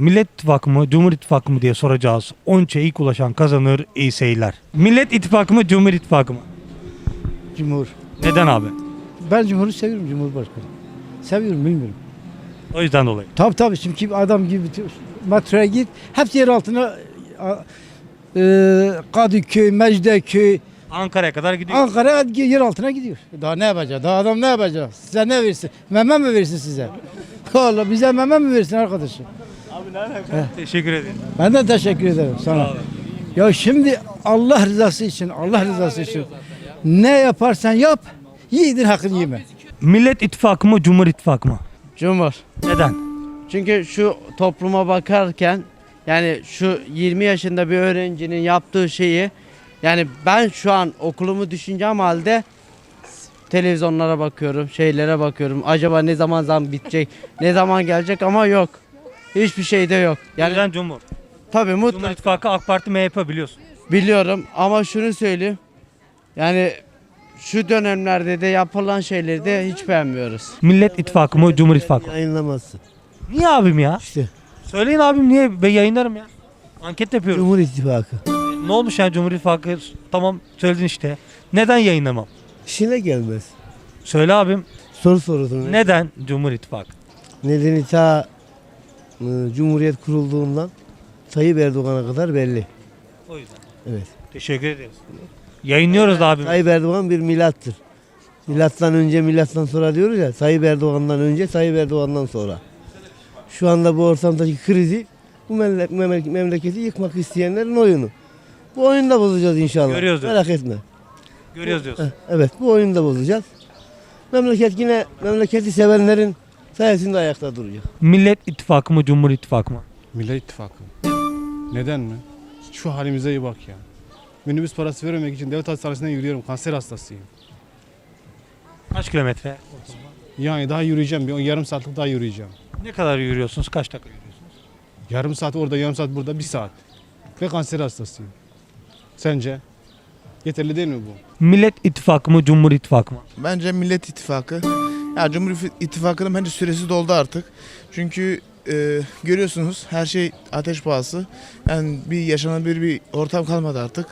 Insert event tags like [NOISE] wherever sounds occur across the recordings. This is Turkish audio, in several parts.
Millet İttifakı mı, Cumhur İttifakı mı diye soracağız. 13'e ilk ulaşan kazanır. İyi seyirler. Millet İttifakı mı, Cumhur İttifakı mı? Cumhur. Neden abi? Ben Cumhur'u seviyorum Cumhurbaşkanı. Seviyorum bilmiyorum. O yüzden dolayı. Tabii tabii kim adam gibi metroya git hepsi yer altına e, Kadıköy, Mecidiyeköy, Ankara'ya kadar gidiyor. Ankara yer altına gidiyor. Daha ne yapacak? Daha adam ne yapacak? Size ne versin? Meme mi versin size? [LAUGHS] Allah bize meme mi versin arkadaşım? Teşekkür ederim. Ben de teşekkür ederim sana. Ya şimdi Allah rızası için, Allah rızası için ne yaparsan yap, yiğidin hakkını yeme. Millet İttifakı mı, Cumhur İttifakı mı? Cumhur. Neden? Çünkü şu topluma bakarken yani şu 20 yaşında bir öğrencinin yaptığı şeyi yani ben şu an okulumu düşüneceğim halde televizyonlara bakıyorum, şeylere bakıyorum. Acaba ne zaman zam bitecek, ne zaman gelecek ama yok. Hiçbir şey de yok. Yani Yani Cumhur. tabii Cumhur mutlaka İttifakı AK Parti MHP biliyorsun. biliyorum ama şunu söyleyeyim. Yani şu dönemlerde de yapılan şeyleri de hiç beğenmiyoruz. Millet İttifakı mı, Cumhur İttifakı mı? Yayınlamazsın. Niye abim ya? İşte Söyleyin abim niye? Ben yayınlarım ya. Anket yapıyorum. Cumhur İttifakı. Ne olmuş yani Cumhur İttifakı? Tamam söyledin işte. Neden yayınlamam? İşine gelmez. Söyle abim. Soru sorusunu. Neden Cumhur İttifakı? Nedeni ta Cumhuriyet kurulduğundan Tayyip Erdoğan'a kadar belli. O yüzden. Evet. Teşekkür ederiz. Yayınlıyoruz da abim. Tayyip Erdoğan bir milattır. Milattan önce milattan sonra diyoruz ya Tayyip Erdoğan'dan önce Tayyip Erdoğan'dan sonra. Şu anda bu ortamdaki krizi bu memle- memle- memleketi yıkmak isteyenlerin oyunu. Bu oyunu da bozacağız inşallah. Görüyoruz diyorsun. Merak etme. Görüyoruz diyorsun. Evet bu oyunu da bozacağız. Memleket yine memleketi sevenlerin sayesinde ayakta duracak. Millet İttifakı mı Cumhur İttifakı mı? Millet İttifakı. Neden mi? Şu halimize iyi bak ya. Minibüs parası vermemek için devlet hastanesinden yürüyorum. Kanser hastasıyım. Kaç kilometre? Yani daha yürüyeceğim. Bir yarım saatlik daha yürüyeceğim. Ne kadar yürüyorsunuz? Kaç dakika yürüyorsunuz? Yarım saat orada, yarım saat burada, bir saat. Ve kanser hastasıyım. Sence? Yeterli değil mi bu? Millet İttifakı mı Cumhur İttifakı mı? Bence Millet İttifakı. Ya Cumhur İttifakı'nın bence süresi doldu artık. Çünkü e, görüyorsunuz her şey ateş pahası. Yani bir yaşanabilir bir ortam kalmadı artık.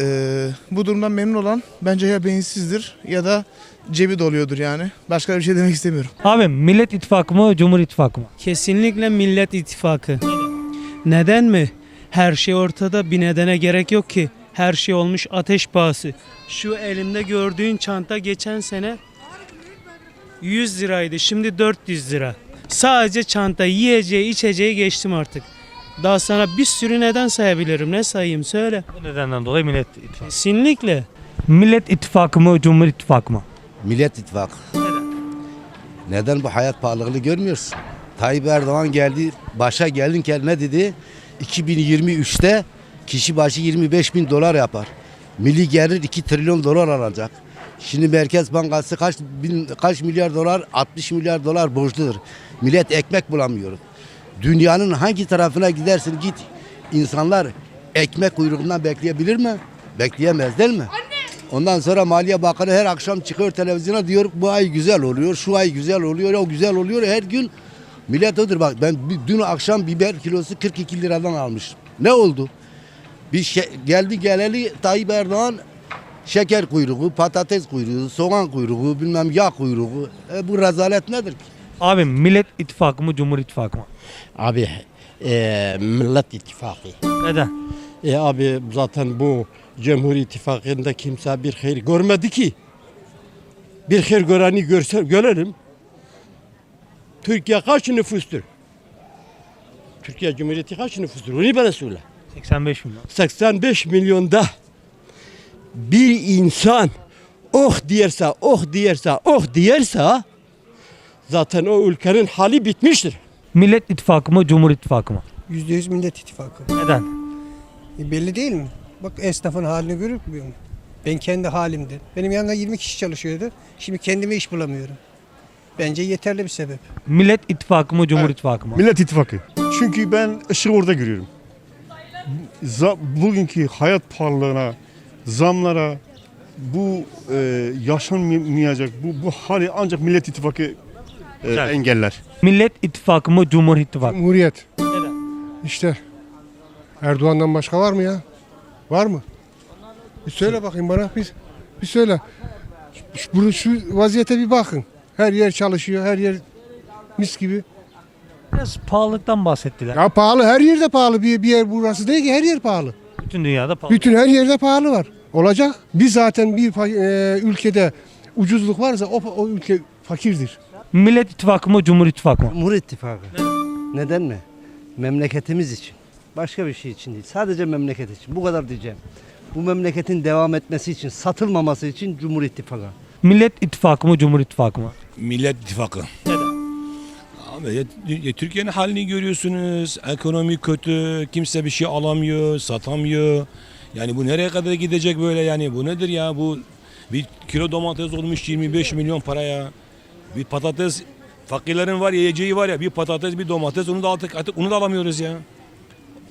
E, bu durumdan memnun olan bence ya beyinsizdir ya da cebi doluyordur yani. Başka bir şey demek istemiyorum. Abim Millet İttifakı mı Cumhur İttifakı mı? Kesinlikle Millet İttifakı. Neden mi? Her şey ortada bir nedene gerek yok ki. Her şey olmuş ateş pahası. Şu elimde gördüğün çanta geçen sene 100 liraydı. Şimdi 400 lira. Sadece çanta, yiyeceği, içeceği geçtim artık. Daha sana bir sürü neden sayabilirim. Ne sayayım söyle. Bu nedenden dolayı Millet İttifakı. Kesinlikle. Millet İttifakı mı Cumhur İttifakı mı? Millet İttifakı. Neden? bu hayat pahalılığını görmüyorsun? Tayyip Erdoğan geldi, başa gelinken ne dedi? 2023'te kişi başı 25 bin dolar yapar. Milli gelir 2 trilyon dolar alacak. Şimdi Merkez Bankası kaç bin, kaç milyar dolar? 60 milyar dolar borçludur. Millet ekmek bulamıyor. Dünyanın hangi tarafına gidersin git. İnsanlar ekmek kuyruğundan bekleyebilir mi? Bekleyemez değil mi? Ondan sonra Maliye Bakanı her akşam çıkıyor televizyona diyor bu ay güzel oluyor, şu ay güzel oluyor, o güzel oluyor. Her gün millet odur bak ben dün akşam biber kilosu 42 liradan almıştım. Ne oldu? Bir şey, geldi geleli Tayyip Erdoğan şeker kuyruğu, patates kuyruğu, soğan kuyruğu, bilmem yağ kuyruğu. E, bu rezalet nedir ki? Abim Millet İttifakı mı Cumhur İttifakı mı? Abi e, Millet İttifakı. Neden? E abi zaten bu Cumhur İttifakı'nda kimse bir hayır görmedi ki. Bir hayır göreni görse, görelim. Türkiye kaç nüfustur? Türkiye Cumhuriyeti kaç nüfustur? Onu bana söyle. 85 milyon. 85 milyonda bir insan oh diyerse, oh diyerse, oh diyerse zaten o ülkenin hali bitmiştir. Millet İttifakı mı Cumhur İttifakı mı? %100 Millet İttifakı. Neden? E belli değil mi? Bak esnafın halini görüyor musun? Ben kendi halimde. Benim yanımda 20 kişi çalışıyordu. Şimdi kendime iş bulamıyorum. Bence yeterli bir sebep. Millet İttifakı mı Cumhur İttifakı mı? Millet İttifakı. Çünkü ben ışığı orada görüyorum. Bugünkü hayat pahalılığına, zamlara, bu e, yaşanmayacak bu, bu hali ancak Millet İttifakı e, Güzel. engeller. Millet İttifakı mı Cumhur İttifakı mı? Cumhuriyet. Neden? İşte Erdoğan'dan başka var mı ya? Var mı? Bir söyle bakayım bana bir, bir söyle. Şu, bunu- şu vaziyete bir bakın. Her yer çalışıyor, her yer mis gibi. Biraz pahalılıktan bahsettiler. Ya pahalı, her yerde pahalı. Bir, bir yer burası değil ki her yer pahalı. Bütün dünyada pahalı. Bütün her yerde pahalı var. Olacak. Biz zaten bir e, ülkede ucuzluk varsa o, o ülke fakirdir. Millet İttifakı mı Cumhur İttifakı mı? Cumhur İttifakı. Neden mi? Memleketimiz için. Başka bir şey için değil. Sadece memleket için. Bu kadar diyeceğim. Bu memleketin devam etmesi için, satılmaması için Cumhur İttifakı. Millet İttifakı mı Cumhur İttifakı mı? Millet İttifakı. Abi ya- ya Türkiye'nin halini görüyorsunuz. Ekonomi kötü. Kimse bir şey alamıyor, satamıyor. Yani bu nereye kadar gidecek böyle yani? Bu nedir ya? Bu bir kilo domates olmuş 25 milyon paraya. Bir patates fakirlerin var yiyeceği var ya bir patates bir domates onu da artık, artık onu da alamıyoruz ya.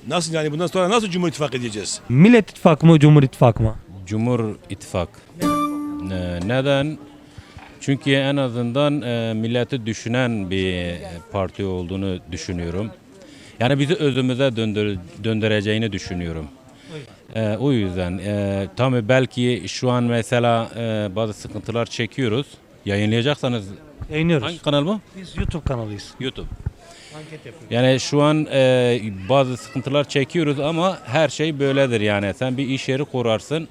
Nasıl yani bundan sonra nasıl Cumhur İttifakı edeceğiz? Millet İttifakı mı Cumhur İttifakı mı? Cumhur İttifak. Neden? Çünkü en azından e, milleti düşünen bir parti olduğunu düşünüyorum. Yani bizi özümüze döndür, döndüreceğini düşünüyorum. Ee, o yüzden e, tabii belki şu an mesela e, bazı sıkıntılar çekiyoruz. Yayınlayacaksanız Yayınlıyoruz. hangi kanal bu? Biz YouTube kanalıyız. YouTube. Anket yapıyoruz. Yani şu an e, bazı sıkıntılar çekiyoruz ama her şey böyledir yani. Sen bir iş yeri kurarsın.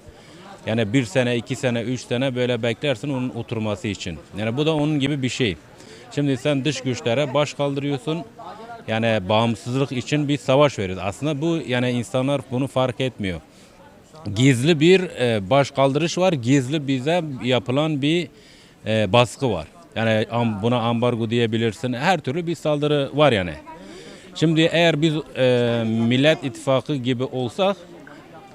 Yani bir sene, iki sene, üç sene böyle beklersin onun oturması için. Yani bu da onun gibi bir şey. Şimdi sen dış güçlere baş kaldırıyorsun. Yani bağımsızlık için bir savaş veriyoruz. Aslında bu yani insanlar bunu fark etmiyor. Gizli bir e, baş kaldırış var. Gizli bize yapılan bir e, baskı var. Yani buna ambargo diyebilirsin. Her türlü bir saldırı var yani. Şimdi eğer biz e, Millet İttifakı gibi olsak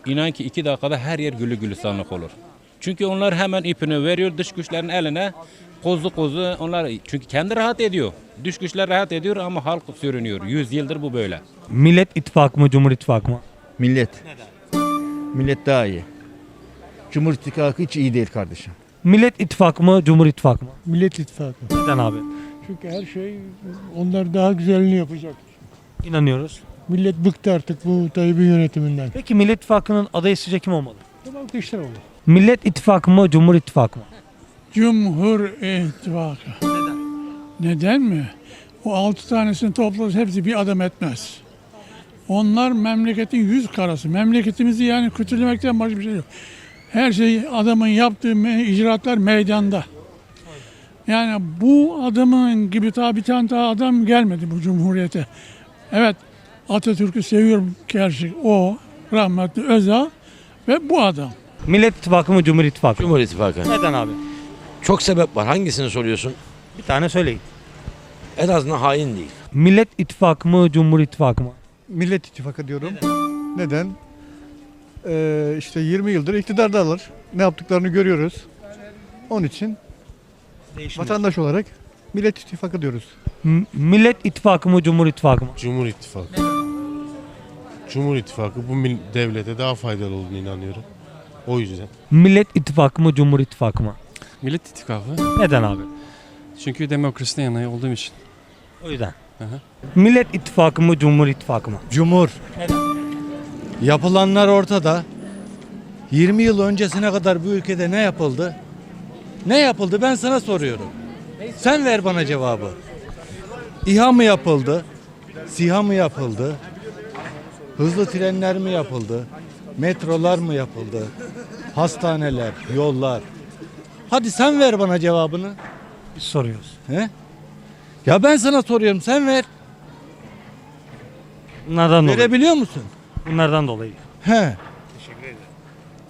inan ki iki dakikada her yer gülü gülistanlık olur. Çünkü onlar hemen ipini veriyor dış güçlerin eline. Kozu kozu onlar çünkü kendi rahat ediyor. Dış güçler rahat ediyor ama halk sürünüyor. Yüz yıldır bu böyle. Millet İttifakı mı Cumhur İttifakı mı? Millet. Millet daha iyi. Cumhur İttifakı hiç iyi değil kardeşim. Millet İttifakı mı Cumhur İttifakı mı? Millet İttifakı. Neden abi? Çünkü her şey onlar daha güzelini yapacak. İnanıyoruz. Millet bıktı artık bu Tayyip'in yönetiminden. Peki Millet İttifakı'nın adayı sizce kim olmalı? Tamam Kılıçdaroğlu. Millet İttifakı mı Cumhur İttifakı mı? Cumhur İttifakı. Neden? Neden mi? O altı tanesini topladı hepsi bir adam etmez. Onlar memleketin yüz karası. Memleketimizi yani kötülemekten başka bir şey yok. Her şey adamın yaptığı me- icraatlar meydanda. Yani bu adamın gibi daha bir tane daha adam gelmedi bu cumhuriyete. Evet Atatürk'ü seviyorum gerçek o rahmetli Özal ve bu adam. Millet İttifakı mı Cumhur İttifakı mı? Cumhur İttifakı. Neden abi? Çok sebep var. Hangisini soruyorsun? Bir tane söyleyin. En azından hain değil. Millet İttifakı mı Cumhur İttifakı mı? Millet İttifakı diyorum. Neden? Ee, işte 20 yıldır iktidardalar. Ne yaptıklarını görüyoruz. Onun için vatandaş olarak Millet İttifakı diyoruz. M- Millet İttifakı mı Cumhur İttifakı mı? Cumhur İttifakı. Cumhur İttifakı bu devlete daha faydalı olduğunu inanıyorum. O yüzden. Millet İttifakı mı Cumhur İttifakı mı? Millet İttifakı. Neden abi? Çünkü demokrasiden yana olduğum için. O yüzden. Hı hı. Millet İttifakı mı Cumhur İttifakı mı? Cumhur. Neden? Yapılanlar ortada. 20 yıl öncesine kadar bu ülkede ne yapıldı? Ne yapıldı ben sana soruyorum. Sen ver bana cevabı. İHA mı yapıldı? SİHA mı yapıldı? Hızlı trenler mi yapıldı? Metrolar mı yapıldı? Hastaneler, yollar. Hadi sen ver bana cevabını. Biz soruyoruz. He? Ya ben sana soruyorum sen ver. Bunlardan dolayı. Verebiliyor musun? Bunlardan dolayı. He.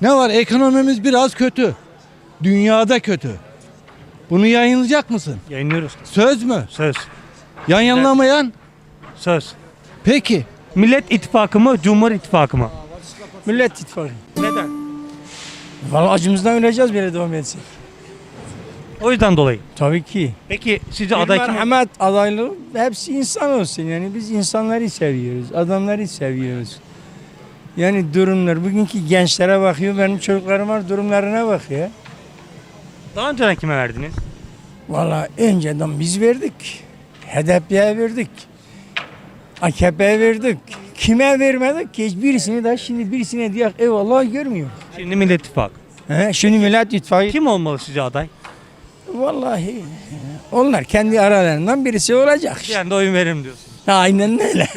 Ne var? Ekonomimiz biraz kötü. Dünyada kötü. Bunu yayınlayacak mısın? Yayınlıyoruz. Söz mü? Söz. Yayınlamayan? Söz. Peki. Millet İttifakı mı Cumhur İttifakı mı? Millet İttifakı. Neden? Vallahi acımızdan öleceğiz böyle devam etsek. O yüzden dolayı. Tabii ki. Peki sizce aday kim? merhamet adaylığı hepsi insan olsun yani biz insanları seviyoruz, adamları seviyoruz. Yani durumlar bugünkü gençlere bakıyor benim çocuklarım var durumlarına bak ya. Daha önceden kime verdiniz? Valla önceden biz verdik. HDP'ye verdik. AKP'ye verdik. kime vermedik ki birisini de şimdi birisine diyor eyvallah görmüyor. Şimdi Millet İttifakı. He, şimdi Millet İttifakı Kim olmalı sizce aday? vallahi onlar kendi aralarından birisi olacak. Ben de oyun veririm diyorsun. Aynen öyle.